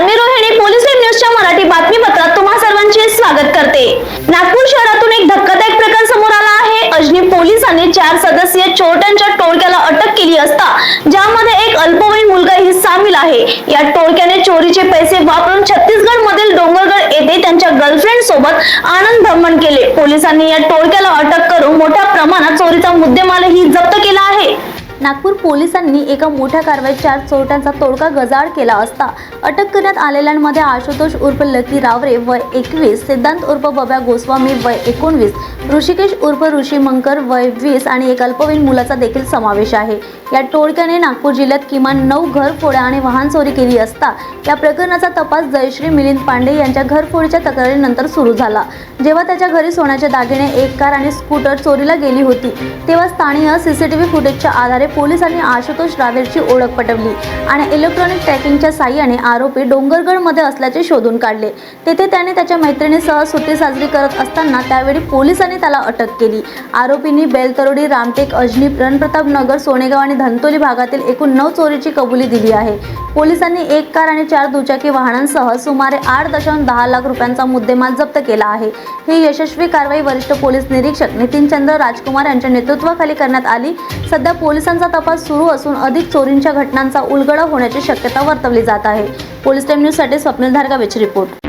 Rohini police न्यूजच्या मराठी बातमीपत्रात तुम्हा सर्वांचे स्वागत करते. नागपूर शहरातून एक धक्कादायक समोर आला आहे. अजनी पोलिसांनी चार चोरट्यांच्या टोळक्याला अटक केली असता ज्यामध्ये एक अल्पवयीन मुलगाही सामील आहे. या टोळक्याने चोरीचे पैसे वापरून छत्तीसगड मधील डोंगरगड येथे त्यांच्या गर्लफ्रेंड सोबत आनंद भ्रमण केले. पोलिसांनी या टोळक्याला अटक करून मोठ्या प्रमाणात चोरीचा मुद्देमालही जप्त केला नागपूर पोलिसांनी एका मोठ्या कारवाईत चार चोरट्यांचा तोडगा गजाळ केला असता अटक करण्यात आलेल्यांमध्ये आशुतोष उर्फ लकी रावरे वय एकवीस सिद्धांत उर्फ बब्या गोस्वामी वय एकोणवीस ऋषिकेश उर्फ ऋषी मंकर वय वीस आणि एक अल्पवयीन मुलाचा देखील समावेश आहे. या टोळक्याने नागपूर जिल्ह्यात किमान नऊ घरफोड्या आणि वाहन चोरी केली असता या प्रकरणाचा तपास जयश्री मिलिंद पांडे यांच्या घरफोडीच्या तक्रारीनंतर सुरू झाला. जेव्हा त्याच्या घरी सोन्याचे दागिने एक कार आणि स्कूटर चोरीला गेली होती तेव्हा स्थानीय सीसीटीव्ही फुटेजच्या आधारे पोलिसांनी आशुतोष रावेरची ओळख पटवली आणि इलेक्ट्रॉनिक ट्रॅकिंगच्या साह्याने आरोपी डोंगरगडमध्ये असल्याचे शोधून काढले. तेथे त्याने त्याच्या मैत्रिणीसह सुट्टी साजरी करत असताना त्यावेळी पोलिसांनी त्याला अटक केली. आरोपींनी बेलतरोडी रामटेक अजनी रणप्रताप नगर सोनेगाव आणि धंतोली भागातील एकूण नऊ चोरीची कबुली दिली आहे. पोलिसांनी एक कार आणि चार दुचाकी वाहनांसह सुमारे आठ दशांश दहा लाख रुपयांचा मुद्देमाल जप्त केला आहे. ही यशस्वी कारवाई वरिष्ठ पोलीस निरीक्षक नितीनचंद्र राजकुमार यांच्या नेतृत्वाखाली करण्यात आली. सध्या पोलिसांचा तपास सुरू असून अधिक चोरींच्या घटनांचा उलगडा होण्याची शक्यता वर्तवली जात आहे. पोलीस टाइम न्यूजसाठी स्वप्नील धारगावेची रिपोर्ट.